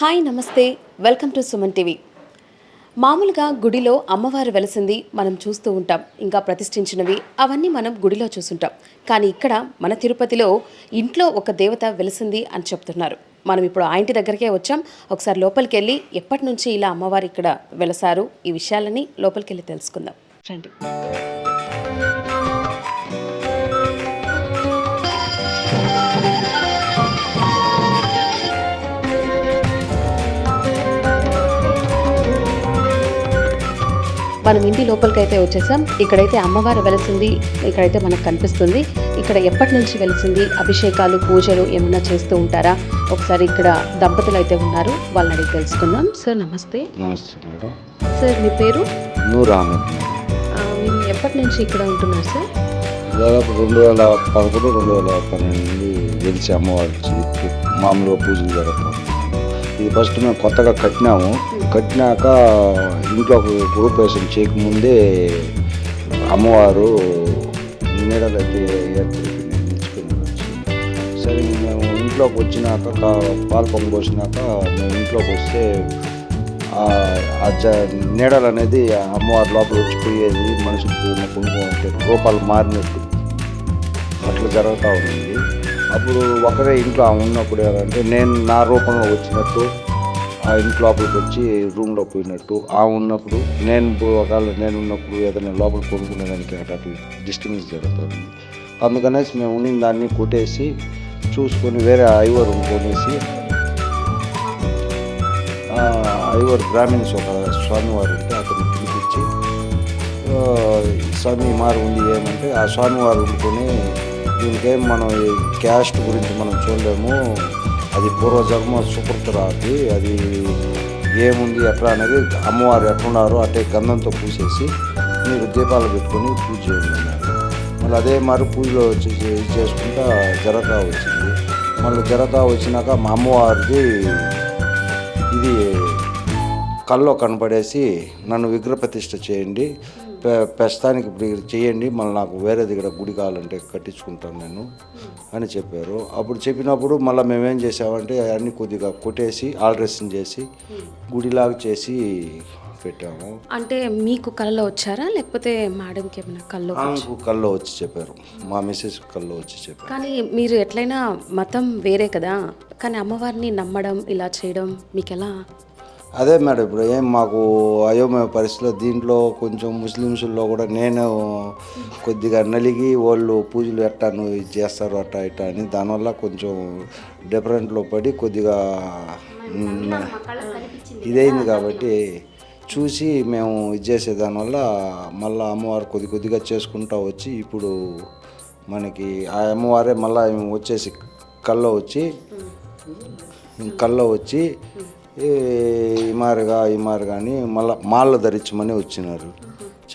Hi నమస్తే. Welcome to Suman TV. మామూలుగా గుడిలో అమ్మవారు వెలసింది మనం చూస్తూ ఉంటాం. ఇంకా ప్రతిష్ఠించినవి అవన్నీ మనం గుడిలో చూస్తుంటాం. కానీ ఇక్కడ మన తిరుపతిలో ఇంట్లో ఒక దేవత వెలిసింది అని చెప్తున్నారు. మనం ఇప్పుడు ఆ ఇంటి దగ్గరికే వచ్చాం. ఒకసారి లోపలికి వెళ్ళి ఎప్పటి నుంచి ఇలా అమ్మవారు ఇక్కడ వెలసారు? ఈ విషయాలని లోపలికి వెళ్ళి తెలుసుకుందాం. రండి. మనం ఇంటి లోపలికి అయితే వచ్చేసాం. ఇక్కడైతే అమ్మవారు వెలిసింది. ఇక్కడైతే మనకు కనిపిస్తుంది. ఇక్కడ ఎప్పటి నుంచి వెలిసింది? అభిషేకాలు పూజలు ఏమన్నా చేస్తూ ఉంటారా? ఒకసారి ఇక్కడ దంపతులు అయితే ఉన్నారు. వాళ్ళని అడిగి తెలుసుకుందాం. సార్ నమస్తే. సార్ మీ పేరు? మీరు ఎప్పటి నుంచి ఇక్కడ ఉంటున్నారు సార్? దాదాపు రెండు వేల పదకొండు రెండు వేల పన్నెండు నుండి గెలిచి అమ్మవారికి మామూలుగా పూజలు జరుగుతాం ఇది ఫస్ట్ మేము కొత్తగా కట్టినాము. కట్టినాక ఇంట్లో గ్రూప్ గృహప్రవేశం చేయకముందే అమ్మవారు నీడలైతే సరే మేము ఇంట్లోకి వచ్చినాక పాల పాలు పోసినాక మేము ఇంట్లోకి వస్తే ఆ జ నీడలు అనేది ఆ అమ్మవారి లోపల వచ్చిపోయేది మనిషికి కుంకుమ రూపాలు మారినట్టు అట్లా జరుగుతూ ఉంది. అప్పుడు ఒకరే ఇంట్లో ఆమె ఉన్నప్పుడు అంటే నేను నా రూపంలో వచ్చినట్టు ఆ ఇంటి లోపలికి వచ్చి రూమ్లో పోయినట్టు ఆ ఉన్నప్పుడు నేను ఒకవేళ నేను ఉన్నప్పుడు ఏదైనా లోపల కొనుక్కునే దానికి అటు డిస్టర్బెన్స్ జరుగుతుంది. అందుకనేసి మేము ఉండిన దాన్ని కొట్టేసి చూసుకొని వేరే ఐవర్ కొనేసి ఐవర్ బ్రాహ్మిన్స్ ఒక స్వామివారు ఉంటే అతను పిలిపించి స్వామి మారు ఉంది ఏమంటే ఆ స్వామివారు ఉండుకొని దీనికే మనం ఈ క్యాస్ట్ గురించి మనం చూడలేము. అది పూర్వజన్మ సుకృతరాది అది ఏముంది ఎట్లా అనేది అమ్మవారు ఎట్లున్నారు అట్టే గంధంతో పూసేసి మీరు దీపాలు పెట్టుకొని పూజ చేయండి అన్నారు. మళ్ళీ అదే మరి పూజలో వచ్చి చేసుకుంటా జరతా వచ్చింది. మళ్ళీ జరతా వచ్చినాక మా అమ్మవారిది ఇది కల్లో కనపడేసి నన్ను విగ్రహ ప్రతిష్ఠ చేయండి. ప్రస్తుతానికి ఇప్పుడు ఇక్కడ చేయండి మళ్ళీ నాకు వేరే దగ్గర గుడి కావాలంటే కట్టించుకుంటాను నేను అని చెప్పారు. అప్పుడు చెప్పినప్పుడు మళ్ళీ మేమేం చేసామంటే అన్నీ కొద్దిగా కొట్టేసి ఆల్ట్రేషన్ చేసి గుడిలాగా చేసి పెట్టాము. అంటే మీకు కళలో వచ్చారా? లేకపోతే మేడంకి ఏమైనా కళ్ళు ఆమెకు కల్లో వచ్చి చెప్పారు. మా మిస్సెస్ కల్లో వచ్చి చెప్పారు. కానీ మీరు ఎట్లయినా మతం వేరే కదా. కానీ అమ్మవారిని నమ్మడం ఇలా చేయడం మీకు ఎలా అదే మేడం ఇప్పుడు ఏం మాకు అయోమయ పరిస్థితిలో దీంట్లో కొంచెం ముస్లిమ్స్లో కూడా నేను కొద్దిగా నలిగి వాళ్ళు పూజలు ఎట్టాను ఇది చేస్తారు అట్టా ఇట్టా అని దానివల్ల కొంచెం డిఫరెంట్లో పడి కొద్దిగా ఇదైంది కాబట్టి చూసి మేము ఇది చేసే దానివల్ల మళ్ళీ అమ్మవారు కొద్ది కొద్దిగా చేసుకుంటా వచ్చి ఇప్పుడు మనకి ఆ అమ్మవారే మళ్ళీ వచ్చేసి కళ్ళ వచ్చి కళ్ళ వచ్చి ఇమారుగా ఇమారుగా అని మళ్ళీ మాల్లో ధరించమని వచ్చినారు.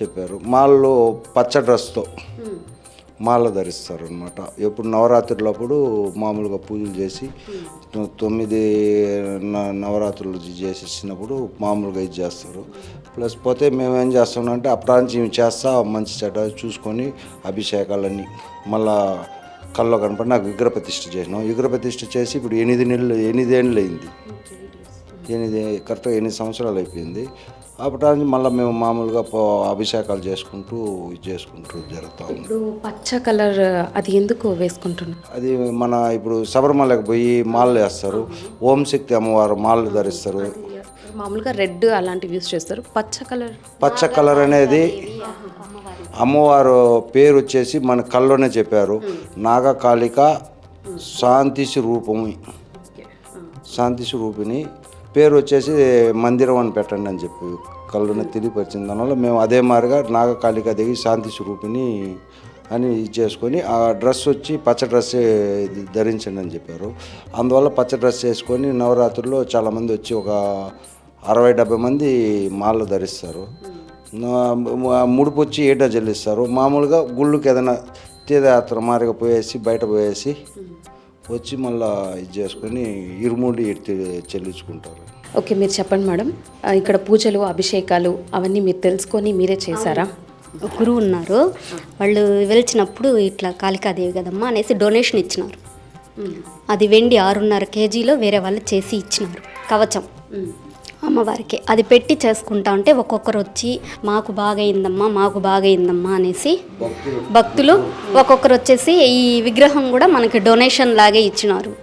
చెప్పారు. మాల్లో పచ్చ డ్రెస్తో మాల ధరిస్తారు అనమాట ఎప్పుడు నవరాత్రులప్పుడు మామూలుగా పూజలు చేసి తొమ్మిది నవరాత్రులు చేసేసినప్పుడు మామూలుగా ఇది చేస్తారు. ప్లస్ పోతే మేము ఏం చేస్తామంటే అప్రాంచి చేస్తా మంచి చెడ్డ చూసుకొని అభిషేకాలన్నీ మళ్ళా కల్లో కనపడి నాకు విగ్రహ ప్రతిష్ఠ చేసినాం. విగ్రహ ప్రతిష్ఠ చేసి ఇప్పుడు ఎనిమిది నెలలు ఎనిమిదేళ్ళు అయింది ఎనిమిది కరెక్ట్గా ఎనిమిది సంవత్సరాలు అయిపోయింది. అప్పటి మళ్ళీ మేము మామూలుగా అభిషేకాలు చేసుకుంటూ ఇది చేసుకుంటూ జరుగుతూ ఇప్పుడు పచ్చ కలర్ అది ఎందుకు వేసుకుంటున్నారు? అది మన ఇప్పుడు శబరిమలకి పోయి మాలలు వేస్తారు. ఓం శక్తి అమ్మవారు మాలలు ధరిస్తారు. మామూలుగా రెడ్ అలాంటివి యూస్ చేస్తారు. పచ్చ కలర్. పచ్చ కలర్ అనేది అమ్మవారు పేరు వచ్చేసి మన కల్లోనే చెప్పారు. నాగకాళిక శాంతి స్వరూపము శాంతి స్వరూపిణి పేరు వచ్చేసి మందిరం అని పెట్టండి అని చెప్పి కళ్ళుని తెలియపరిచిన దానివల్ల మేము అదే మారిగా నాగకాళిక దిగి శాంతి స్వరూపిణి అని ఇది చేసుకొని ఆ డ్రెస్ వచ్చి పచ్చ డ్రెస్ ధరించండి అని చెప్పారు. అందువల్ల పచ్చ డ్రెస్ వేసుకొని నవరాత్రుల్లో చాలామంది వచ్చి ఒక అరవై డెబ్బై మంది మాల్లో ధరిస్తారు. ముడుపు వచ్చి ఏటా చెల్లిస్తారు మామూలుగా గుళ్ళకి ఏదైనా తీర్థయాత్ర మారిగా పోయేసి బయట పోయేసి వచ్చి మళ్ళా ఇది చేసుకొని ఇరుముడి ఎత్తి చెల్లించుకుంటారు. ఓకే మీరు చెప్పండి మేడం. ఇక్కడ పూజలు అభిషేకాలు అవన్నీ మీరు తెలుసుకొని మీరే చేశారా? గురువు ఉన్నారు. వాళ్ళు వెలిచినప్పుడు ఇట్లా కాళికాదేవి కదమ్మా అనేసి డొనేషన్ ఇచ్చినారు. అది వెండి ఆరున్నర కేజీలో వేరే వాళ్ళు చేసి ఇచ్చినారు. కవచం. అమ్మవారికి. అది పెట్టి చేసుకుంటా ఉంటే ఒక్కొక్కరు వచ్చి మాకు బాగైందమ్మా మాకు బాగైందమ్మా అనేసి భక్తులు ఒక్కొక్కరు వచ్చేసి ఈ విగ్రహం కూడా మనకి డొనేషన్ లాగే ఇచ్చినారు.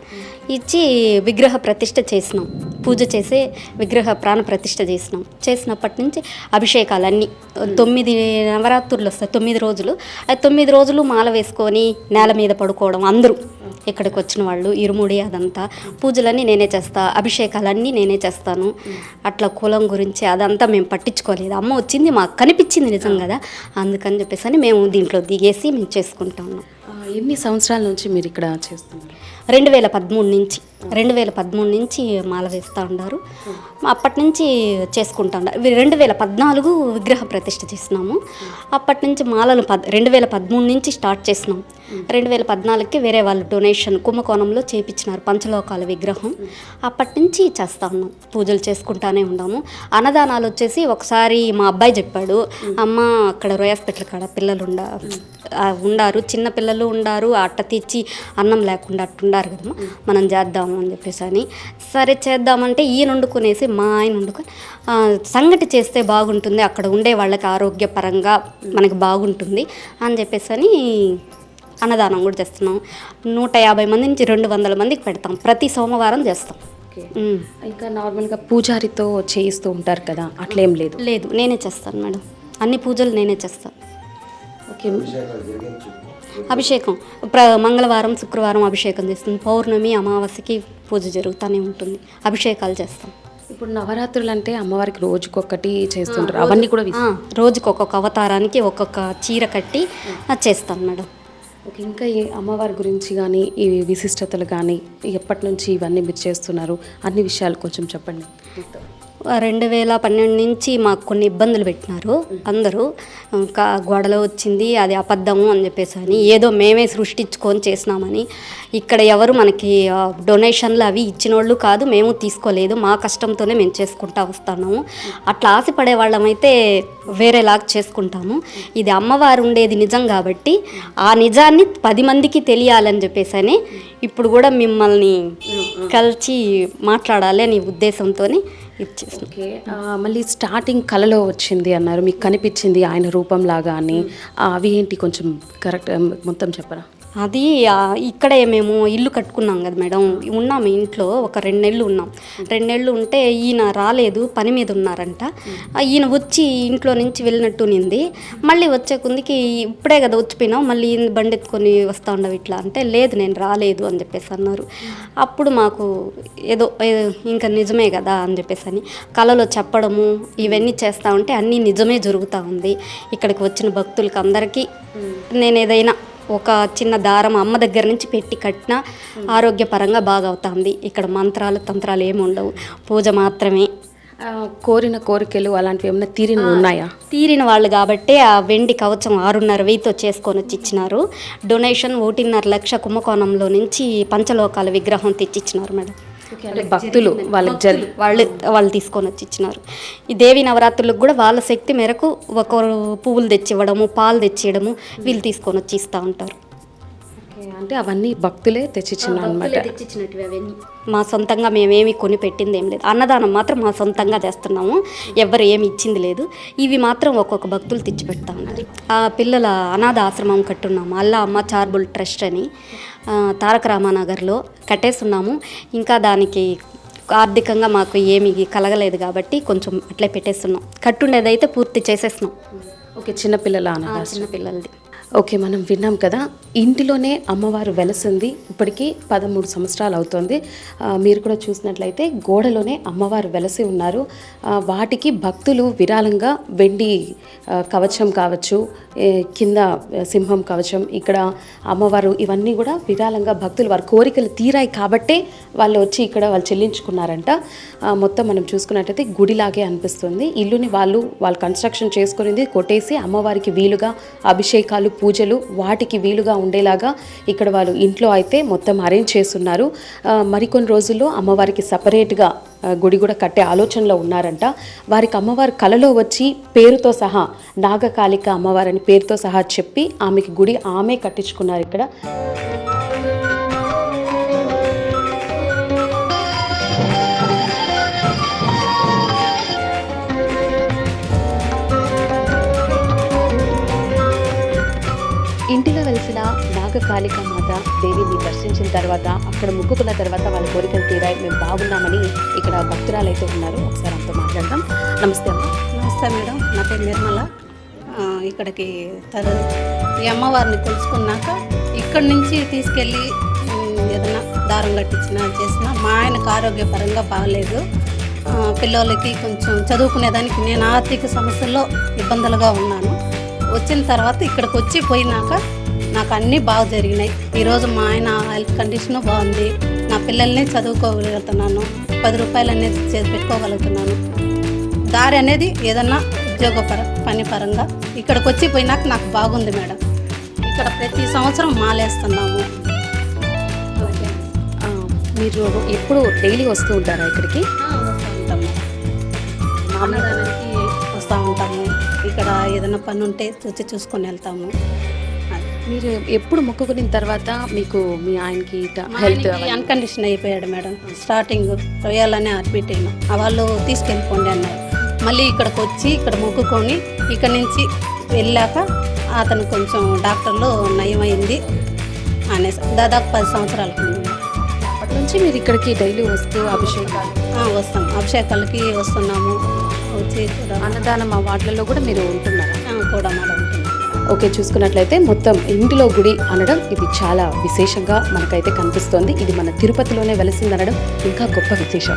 ఇచ్చి విగ్రహ ప్రతిష్ట చేసినాం. పూజ చేసే విగ్రహ ప్రాణ ప్రతిష్ట చేసినాం. చేసినప్పటి నుంచి అభిషేకాలన్నీ తొమ్మిది నవరాత్రులు వస్తాయి తొమ్మిది రోజులు. ఆ తొమ్మిది రోజులు మాల వేసుకొని నేల మీద పడుకోవడం అందరూ. ఇక్కడికి వచ్చిన వాళ్ళు ఇరుముడి అదంతా పూజలన్నీ నేనే చేస్తా అభిషేకాలన్నీ నేనే చేస్తాను. అట్లా కులం గురించి అదంతా మేము పట్టించుకోలేదు. అమ్మ వచ్చింది మాకు కనిపించింది నిజం కదా. అందుకని చెప్పేసి అని మేము దీంట్లో దిగేసి మేము చేసుకుంటా ఉన్నాం. ఎన్ని సంవత్సరాల నుంచి మీరు ఇక్కడ చేస్తున్నారు? రెండు వేల పదమూడు నుంచి రెండు వేల పదమూడు నుంచి మాల వేస్తూ ఉన్నారు. అప్పటి నుంచి చేసుకుంటా ఉన్నారు రెండు వేల పద్నాలుగు విగ్రహ ప్రతిష్ఠ చేసినాము. అప్పటి నుంచి మాలను పద్ రెండు వేల పదమూడు నుంచి స్టార్ట్ చేసినాం. రెండు వేల పద్నాలుగుకి వేరే వాళ్ళు డొనేషన్ కుంభకోణంలో చేయించినారు పంచలోకాల విగ్రహం. అప్పటి నుంచి చేస్తూ ఉన్నాం. పూజలు చేసుకుంటానే ఉన్నాము. అన్నదానాలు వచ్చేసి ఒకసారి మా అబ్బాయి చెప్పాడు అమ్మ అక్కడ రోయాస్పిటల్ కాడ పిల్లలు ఉండ ఉండారు చిన్న పిల్లలు ఉండారు అట్ట తెచ్చి అన్నం లేకుండా అట్టుండారు కదమ్మా మనం చేద్దాము అని చెప్పేసి అని. సరే చేద్దామంటే ఈయన వండుకునేసి మా ఆయన వండుకొని ఆ, సంగటి చేస్తే బాగుంటుంది అక్కడ ఉండే వాళ్ళకి ఆరోగ్యపరంగా మనకి బాగుంటుంది అని చెప్పేసి అని అన్నదానం కూడా చేస్తున్నాం. నూట యాభై మంది నుంచి రెండు వందల మందికి పెడతాం. ప్రతి సోమవారం చేస్తాం. ఇంకా నార్మల్గా పూజారితో చేయిస్తూ ఉంటారు కదా అట్లేం లేదు? లేదు నేనే చేస్తాను మేడం. అన్ని పూజలు నేనే చేస్తాను. ఓకే. అభిషేకం. ప్ర మంగళవారం శుక్రవారం అభిషేకం చేస్తుంది. పౌర్ణమి అమావాస్యకి పూజ జరుగుతూనే ఉంటుంది. అభిషేకాలు చేస్తాం. ఇప్పుడు నవరాత్రులు అంటే అమ్మవారికి రోజుకొకటి చేస్తుంటారు. అవన్నీ కూడా రోజుకి ఒక్కొక్క అవతారానికి ఒక్కొక్క చీర కట్టి చేస్తాం మేడం. ఇంకా ఈ అమ్మవారి గురించి కానీ ఈ విశిష్టతలు కానీ ఎప్పటి నుంచి ఇవన్నీ మీరు చేస్తున్నారు? అన్ని విషయాలు కొంచెం చెప్పండి. రెండు వేల పన్నెండు నుంచి మాకు కొన్ని ఇబ్బందులు పెట్టినారు. అందరూ ఇంకా గొడవ వచ్చింది అది అబద్ధము అని చెప్పేసి అని ఏదో మేమే సృష్టించుకొని చేసినామని. ఇక్కడ ఎవరు మనకి డొనేషన్లు అవి ఇచ్చిన వాళ్ళు కాదు మేము తీసుకోలేదు మా కష్టంతోనే మేము చేసుకుంటా వస్తున్నాము అట్లా ఆశపడే వాళ్ళమైతే వేరేలాగా చేసుకుంటాము. ఇది అమ్మవారు ఉండేది నిజం కాబట్టి ఆ నిజాన్ని పది మందికి తెలియాలని చెప్పేసి అని ఇప్పుడు కూడా మిమ్మల్ని కలిసి మాట్లాడాలి అనే ఉద్దేశంతో ఇచ్చేసాను ఓకే మళ్ళీ స్టార్టింగ్ కళలో వచ్చింది అన్నారు మీకు కనిపించింది ఆయన రూపంలాగా అని. అవి ఏంటి కొంచెం కరెక్ట్ మొత్తం చెప్పరా? అది ఇక్కడే మేము ఇల్లు కట్టుకున్నాం కదా మేడం. ఉన్నాము ఇంట్లో ఒక రెండు నెలలు ఉన్నాం. రెండు నెలలు ఉంటే ఈయన రాలేదు పని మీద ఉన్నారంట. ఈయన వచ్చి ఇంట్లో నుంచి వెళ్ళినట్టు నింది మళ్ళీ వచ్చే కొందికి ఇప్పుడే కదా వచ్చిపోయినావు మళ్ళీ బండి ఎత్తుకొని వస్తా ఉండవు ఇట్లా అంటే లేదు నేను రాలేదు అని చెప్పేసి అన్నారు. అప్పుడు మాకు ఏదో ఇంకా నిజమే కదా అని చెప్పేసి అని కళలో చెప్పడము ఇవన్నీ చేస్తూ ఉంటే అన్నీ నిజమే జరుగుతూ ఉంది. ఇక్కడికి వచ్చిన భక్తులకి అందరికీ నేను ఏదైనా ఒక చిన్న దారం అమ్మ దగ్గర నుంచి పెట్టి కట్టినా ఆరోగ్యపరంగా బాగా అవుతుంది ఇక్కడ మంత్రాలు తంత్రాలు ఏమి ఉండవు. పూజ మాత్రమే. కోరిన కోరికలు అలాంటివి ఏమైనా తీరినవి ఉన్నాయా? తీరిన వాళ్ళు కాబట్టి ఆ వెండి కవచం ఆరున్నర వెయ్యితో చేసుకొని వచ్చి ఇచ్చినారు. డొనేషన్ ఒకటిన్నర లక్ష కుంభకోణంలో నుంచి పంచలోకాల విగ్రహం తెచ్చిచ్చినారు మేడం. భక్తులు వాళ్ళకి జరి వాళ్ళు వాళ్ళు తీసుకొని వచ్చి ఇచ్చినారు ఈ దేవి నవరాత్రులకు కూడా వాళ్ళ శక్తి మేరకు ఒకరు పువ్వులు తెచ్చివ్వడము పాలు తెచ్చివ్వడము వీళ్ళు తీసుకొని వచ్చి ఇస్తూ ఉంటారు. అంటే అవన్నీ భక్తులే తెచ్చిచ్చిన అనమాట తెచ్చిచ్చినట్టువి అవన్నీ. మా సొంతంగా మేమేమి కొని పెట్టింది ఏం లేదు. అన్నదానం మాత్రం మా సొంతంగా చేస్తున్నాము. ఎవరు ఏమి ఇచ్చింది లేదు. ఇవి మాత్రం ఒక్కొక్క భక్తులు తెచ్చి పెడతా ఉన్నారు. ఆ పిల్లల అనాథ ఆశ్రమం కట్టున్నాము. అల్లా అమ్మ చార్బుల్ ట్రస్ట్ అని. తారక రామానగర్లో కట్టేస్తున్నాము. ఇంకా దానికి ఆర్థికంగా మాకు ఏమి కలగలేదు కాబట్టి కొంచెం అట్లే పెట్టేస్తున్నాం. కట్టుండేదైతే పూర్తి చేసేస్తున్నాం. ఓకే చిన్నపిల్లల అనాథ చిన్న పిల్లలది. ఓకే మనం విన్నాం కదా ఇంటిలోనే అమ్మవారు వెలసింది ఇప్పటికీ పదమూడు సంవత్సరాలు అవుతుంది. మీరు కూడా చూసినట్లయితే గోడలోనే అమ్మవారు వెలసి ఉన్నారు. వాటికి భక్తులు విరాళంగా వెండి కవచం కావచ్చు కింద సింహం కవచం ఇక్కడ అమ్మవారు ఇవన్నీ కూడా విరాళంగా భక్తులు వారి కోరికలు తీరాయి కాబట్టే వాళ్ళు వచ్చి ఇక్కడ వాళ్ళు చెల్లించుకున్నారంట. మొత్తం మనం చూసుకున్నట్టయితే గుడిలాగే అనిపిస్తుంది. ఇల్లుని వాళ్ళు వాళ్ళు కన్స్ట్రక్షన్ చేసుకునేది కొట్టేసి అమ్మవారికి వీలుగా అభిషేకాలు పూజలు వాటికి వీలుగా ఉండేలాగా ఇక్కడ వాళ్ళు ఇంట్లో అయితే మొత్తం అరేంజ్ చేస్తున్నారు. మరికొన్ని రోజుల్లో అమ్మవారికి సపరేట్గా గుడి కూడా కట్టే ఆలోచనలో ఉన్నారంట. వారికి అమ్మవారి కలలో వచ్చి పేరుతో సహా నాగకాళిక అమ్మవారని పేరుతో సహా చెప్పి ఆమెకి గుడి ఆమె కట్టించుకున్నారు ఇక్కడ. భద్రక కాళిక మాత దేవిని దర్శించిన తర్వాత అక్కడ ముగ్గుకున్న తర్వాత వాళ్ళ కోరికలు తీరాయి. మేము బాగున్నామని ఇక్కడ భక్తురాలు అయితే ఉన్నారు. ఒకసారి అంతా మాట్లాడదాం. నమస్తే అమ్మ. నమస్తే మేడం. నా పేరు నిర్మల. ఇక్కడికి తల ఈ అమ్మవారిని తెలుసుకున్నాక ఇక్కడి నుంచి తీసుకెళ్ళి ఏదైనా దారం కట్టించినా చేసినా మా ఆయనకు ఆరోగ్యపరంగా బాగలేదు పిల్లలకి కొంచెం చదువుకునేదానికి నేను ఆర్థిక సమస్యల్లో ఇబ్బందులుగా ఉన్నాను. వచ్చిన తర్వాత ఇక్కడికి వచ్చి పోయినాక నాకు అన్నీ బాగా జరిగినాయి. ఈరోజు మా ఆయన హెల్త్ కండిషన్ బాగుంది. నా పిల్లల్ని చదువుకోగలుగుతున్నాను. పది రూపాయలు అనేది చేసి పెట్టుకోగలుగుతున్నాను. దారి అనేది ఏదన్నా ఉద్యోగపర పని పరంగా ఇక్కడికి వచ్చి పోయినాక నాకు బాగుంది మేడం. ఇక్కడ ప్రతి సంవత్సరం మాలేస్తున్నాము. మీరు ఎప్పుడు డైలీ వస్తూ ఉంటారా ఇక్కడికి? వస్తూ ఉంటాము. అన్నదానానికి వస్తూ ఉంటాము. ఇక్కడ ఏదైనా పని ఉంటే వచ్చి చూసుకొని వెళ్తాము. మీరు ఎప్పుడు మొక్కుకున్న తర్వాత మీకు మీ ఆయనకి హెల్త్ అన్కండిషన్ అయిపోయాడు మేడం. స్టార్టింగ్ రొయ్యాలనే అడ్మిట్ అయినా. ఆ వాళ్ళు తీసుకెళ్ళిపోండి అన్నారు. మళ్ళీ ఇక్కడికి వచ్చి ఇక్కడ మొక్కుకొని ఇక్కడ నుంచి వెళ్ళాక అతను కొంచెం డాక్టర్లు నయమైంది అనేసి దాదాపు పది సంవత్సరాలకు. అప్పటి నుంచి మీరు ఇక్కడికి డైలీ వస్తూ అభిషేకాలు? వస్తాం. అభిషేకాలకి వస్తున్నాము. వచ్చి అన్నదానం ఆ వాటిలలో కూడా మీరు ఉంటున్నారా? కూడా మేడం ఓకే చూసుకున్నట్లయితే మొత్తం ఇంటిలో గుడి అనడం ఇది చాలా విశేషంగా మనకైతే కనిపిస్తోంది. ఇది మన తిరుపతిలోనే వెలిసిందనడం ఇంకా గొప్ప విశేషం.